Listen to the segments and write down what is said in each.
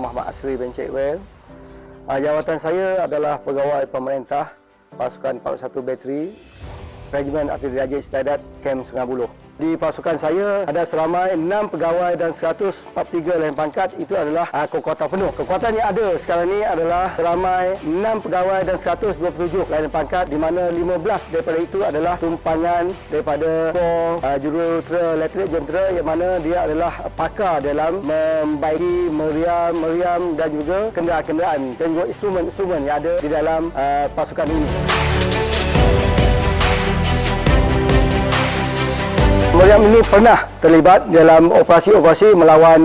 Muhammad Asri bin Cik Well. Uh, jawatan saya adalah pegawai pemerintah pasukan 41 bateri Regimen Artillery Raja Istiadat Kem Sungai Buloh. Di pasukan saya ada seramai 6 pegawai dan 143 lain pangkat itu adalah uh, kekuatan penuh. Kekuatan yang ada sekarang ini adalah seramai 6 pegawai dan 127 lain pangkat di mana 15 daripada itu adalah tumpangan daripada Kor uh, Jurutera Letrik Jentera yang mana dia adalah pakar dalam membaiki meriam-meriam dan juga kenderaan-kenderaan dan juga instrumen-instrumen yang ada di dalam uh, pasukan ini. Meriam ini pernah terlibat dalam operasi-operasi melawan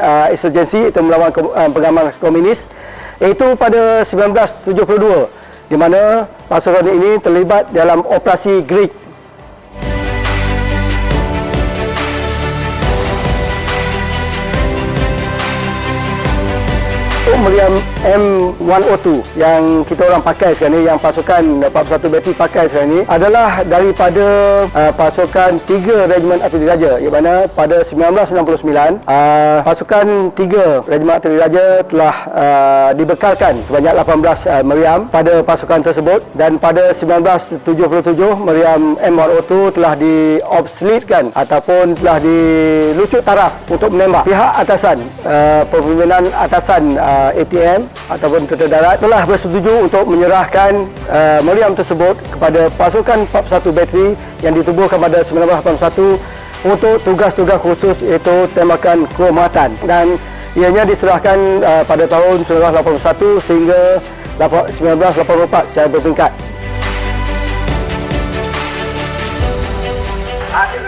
uh, insurgensi atau melawan ke, uh, pengamal komunis iaitu pada 1972 di mana pasukan ini terlibat dalam operasi Greek meriam M102 yang kita orang pakai sekarang ni, yang pasukan 41 bateri pakai sekarang ni adalah daripada uh, pasukan 3 Regimen Artillery Raja yang mana pada 1999 uh, pasukan 3 Regimen Artillery Raja telah uh, dibekalkan sebanyak 18 uh, meriam pada pasukan tersebut dan pada 1977 meriam M102 telah diobsoletekan ataupun telah dilucut taraf untuk menembak. Pihak atasan uh, pemimpinan atasan uh, ATM ataupun Tentera Darat telah bersetuju untuk menyerahkan uh, meriam tersebut kepada pasukan 41 bateri yang ditubuhkan pada 1981 untuk tugas-tugas khusus iaitu tembakan kehormatan dan ianya diserahkan uh, pada tahun 1981 sehingga 1984 secara bertingkat. Adik,